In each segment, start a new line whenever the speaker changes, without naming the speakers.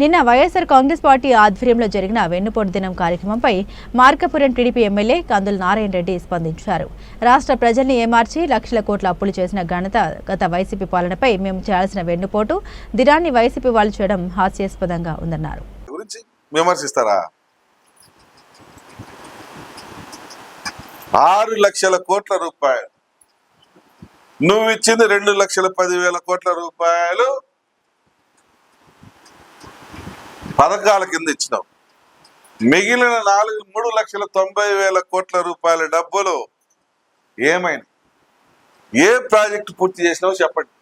నిన్న వైఎస్సార్ కాంగ్రెస్ పార్టీ ఆధ్వర్యంలో జరిగిన వెన్నుపోటు దినం కార్యక్రమంపై మార్కపురం టీడీపీ ఎమ్మెల్యే కందుల నారాయణ రెడ్డి స్పందించారు. రాష్ట్ర ప్రజల్ని ఏమార్చి లక్షల కోట్ల అప్పులు చేసిన ఘనత గత వైసీపీ పాలనపై మేము చేయాల్సిన వెన్నుపోటు దినాన్ని వైసీపీ వాళ్ళు చేయడం హాస్యాస్పదంగా ఉందన్నారు.
విమర్శిస్తారా? ఆరు లక్షల కోట్ల రూపాయలు. నువ్వు ఇచ్చింది రెండు లక్షల పదివేల కోట్ల రూపాయలు. పథకాల కింద ఇచ్చినావు మిగిలిన నాలుగు మూడు లక్షల తొంభై వేల కోట్ల రూపాయల డబ్బులు ఏమైనా ఏ ప్రాజెక్టు పూర్తి చేసినావో చెప్పండి.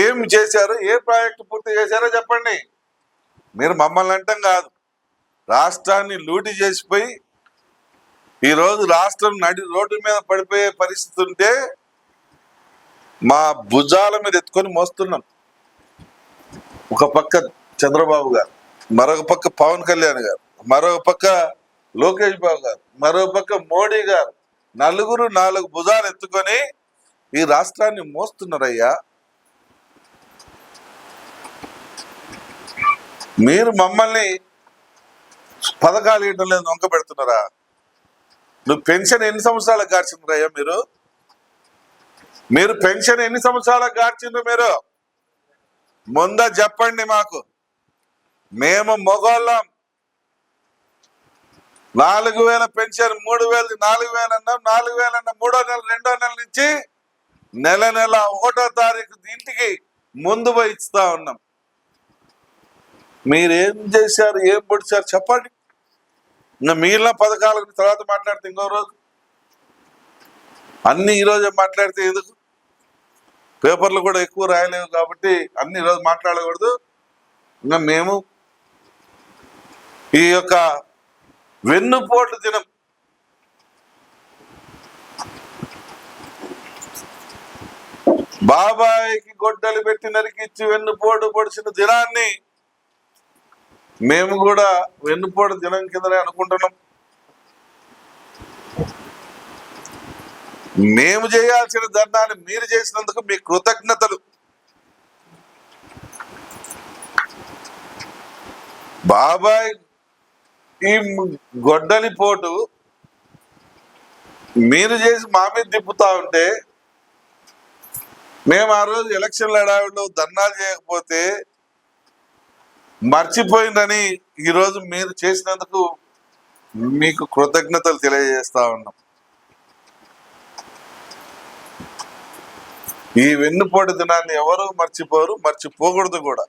ఏం చేశారు? ఏ ప్రాజెక్టు పూర్తి చేశారో చెప్పండి. మీరు మమ్మల్ని అంటాం కాదు. రాష్ట్రాన్ని లూటి చేసిపోయి ఈరోజు రాష్ట్రం నడి రోడ్డు మీద పడిపోయే పరిస్థితి ఉంటే మా భుజాల మీద ఎత్తుకొని మోస్తున్నాం. ఒక పక్క చంద్రబాబు గారు మరొక పక్క పవన్ కళ్యాణ్ గారు మరొక పక్క లోకేష్ బాబు గారు మరొక పక్క మోడీ గారు నలుగురు నాలుగు భుజాలు ఎత్తుకొని ఈ రాష్ట్రాన్ని మోస్తున్నారయ్యా. మీరు మమ్మల్ని పథకాలు ఇవ్వడం లేదు వంక పెడుతున్నారా? నువ్వు పెన్షన్ ఎన్ని సంవత్సరాలకు గార్చిండ్రయ్యా మీరు? మీరు పెన్షన్ ఎన్ని సంవత్సరాలకు గార్చిండ్రు మీరు? ముంద చెప్పండి మాకు. మేము మొగోళ్ళం. నాలుగు వేల పెన్షన్ మూడు వేలు నాలుగు వేలు అన్నాం. నాలుగు వేలు అన్నాం మూడో నెల రెండో నెల నుంచి నెల నెల ఒకటో తారీఖు ఇంటికి ముందు పోయి ఇస్తా ఉన్నాం. మీరేం చేశారు? ఏం పొడిచారు? చెప్పండి. ఇంకా మిగిలిన పథకాల తర్వాత మాట్లాడితే ఇంకో రోజు. అన్ని ఈరోజే మాట్లాడితే ఎందుకు? పేపర్లు కూడా ఎక్కువ రాయలేవు కాబట్టి అన్ని రోజు మాట్లాడకూడదు. ఇంకా మేము ఈ యొక్క వెన్నుపోటు దినం బాబాయికి గొడ్డలు పెట్టి నరికిచ్చి వెన్నుపోటు పొడిచిన దినాన్ని మేము కూడా వెన్నుపోటు దినం కిందనే అనుకుంటున్నాం. మేము చేయాల్సిన ధర్నాన్ని మీరు చేసినందుకు మీ కృతజ్ఞతలు. బాబాయ్ ఈ గొడ్డలి పోటు మీరు చేసి మా మీద తిప్పుతా ఉంటే మేము ఆ రోజు ఎలక్షన్లు హడావిడిలో ధర్నాలు చేయకపోతే మర్చిపోయిందని ఈరోజు మీరు చేసినందుకు మీకు కృతజ్ఞతలు తెలియజేస్తా ఉన్నాం. ఈ వెన్నుపోటు దినాన్ని ఎవరు మర్చిపోరు మర్చిపోకూడదు కూడా.